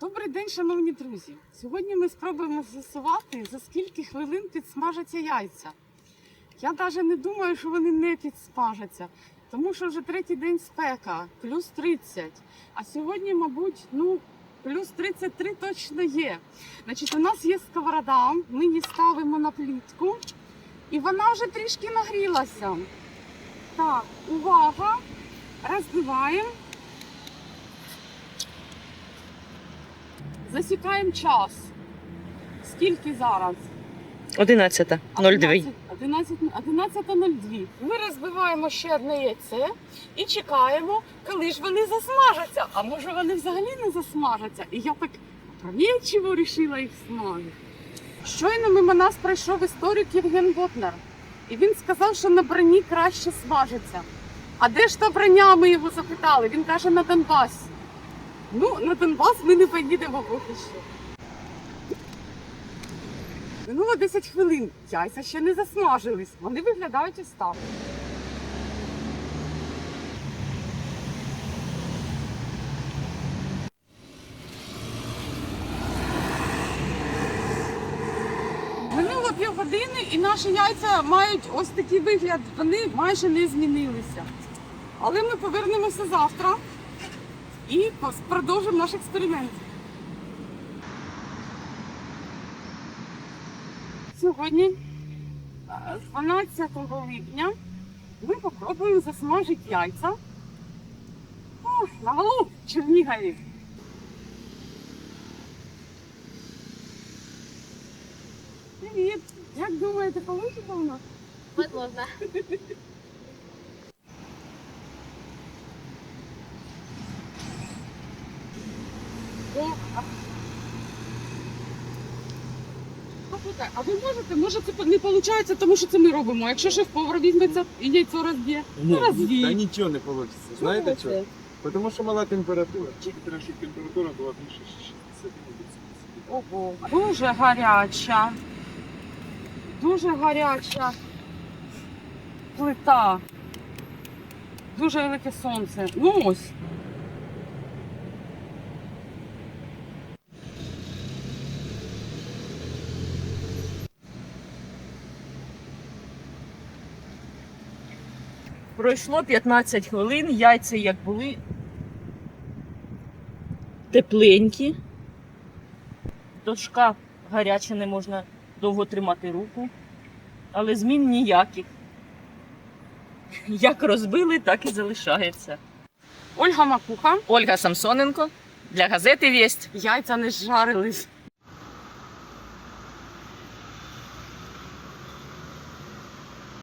Добрий день, шановні друзі. Сьогодні ми спробуємо з'ясувати, за скільки хвилин підсмажаться яйця. Я навіть не думаю, що вони не підсмажаться, тому що вже третій день спека, плюс 30. А сьогодні, мабуть, ну, плюс 33 точно є. Значить, у нас є сковорода, ми її ставимо на плітку, і вона вже трішки нагрілася. Так, увага! Розбиваємо. Засікаємо час. Скільки зараз? 11.02. 11 11.02. Ми розбиваємо ще одне яйце і чекаємо, коли ж вони засмажаться. А може вони взагалі не засмажаться? І я так опрометчиво вирішила їх смажити. Щойно мимо нас пройшов історик Євген Ботнер. І він сказав, що на броні краще смажиться. А де ж та броня? Ми його запитали. Він каже, на Донбасі. Ну, на Донбас ми не поїдемо поки що. Минуло 10 хвилин. Яйця ще не засмажились. Вони виглядають ось так. Минуло півгодини і наші яйця мають ось такий вигляд. Вони майже не змінилися. Але ми повернемося завтра і продовжимо наш експеримент. Сьогодні, е, 12 липня, ми попробуємо засмажити яйця О, на валу в Чернігові. Привіт! Як думаєте, вийде у нас? Возможно. Слухайте, А ви можете, може це не виходить, тому що це ми робимо. Якщо шеф-повар візьметься і яйцо розб'є. Ні, Розвій. та нічого не вийде. Знаєте Чого? Тому що мала температура. Чекайте, щоб температура була більше 60 Ого. Дуже гаряча. Дуже гаряча плита. Дуже велике сонце. Ну ось. Пройшло 15 хвилин, яйця як були тепленькі. Дошка гаряча, не можна довго тримати руку. Але змін ніяких. Як розбили, так і залишається. Ольга Макуха. Ольга Самсоненко для газети Вість. Яйця не жарились.